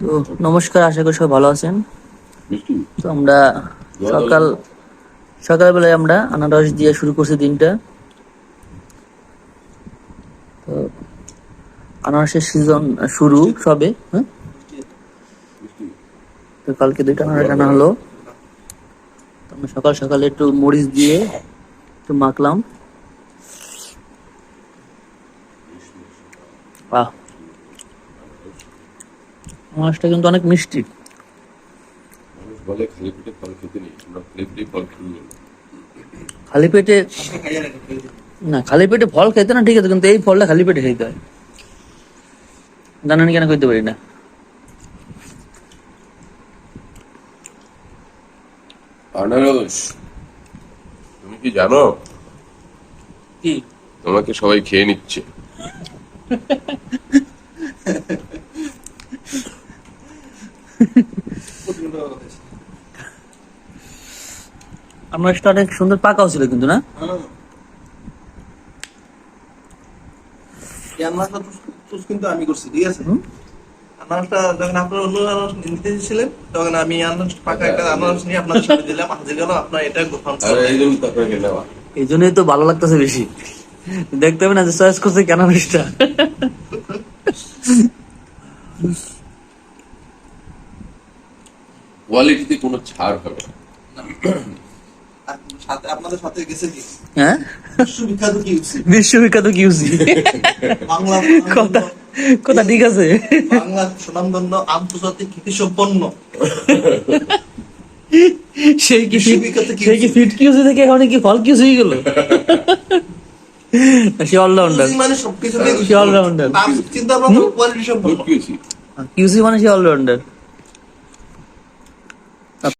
তো নমস্কার আশা করি সবাই ভালো আছেন। তো আমরা সকাল সকালবেলায় আমরা আনারস দিয়ে শুরু করছি দিনটা। তো আনারসের সিজন শুরু সবে হ্যাঁ? তো কালকে দুইটা আনারস আনা হলো। আমরা সকাল সকালে একটু মরিচ দিয়ে একটু মাখলাম। বাহ। আনারসটা কিন্তু অনেক মিষ্টি। বলে খালি পেটে ফল খেতে নেই আমরা খালি ফল খেয়ে খালি পেটে না খালি পেটে ফল খেতে না ঠিক আছে কিন্তু এই ফলটা খালি পেটে খেতে হয়। জানেন কেন খেতে পারি না? আনারস তুমি কি জানো? কি? তোমাকে সবাই খেয়ে নিচ্ছে। আমার অনেক সুন্দর পাকাও ছিল কিন্তু না? চুজ কিন্তু আমি করছি ঠিক আছে? আনারসটা যখন আপনার অন্য আনারস নিতে তখন আমি আনারস পাকা একটা আনারস নিয়ে আপনার সামনে দিলাম হাজির গেল আপনার এটা গ্রহণ এই জন্যই তো ভালো লাগতেছে বেশি। দেখতে হবে না যে চয়েস করছে কেন মিষ্টা কোয়ালিটিতে কোনো ছাড় হবে। না। আপনাদের সাথে গেছে কি? হ্যাঁ? বিশ্ববিখ্যাত কিউসি বাংলা কথা কথা ঠিক আছে। বাংলা সুনামধন্য আন্তর্জাতিক সম্পন্ন সেই কি সেই কি ফিট কিউসি থেকে এখন কি ফল কিউসি হয়ে গেল সে অলরাউন্ডার মানে সবকিছু সে rounder। চিন্তা ভাবনা কোয়ালিটি সম্পন্ন। কিউসি কিউসি মানে সে অলরাউন্ডার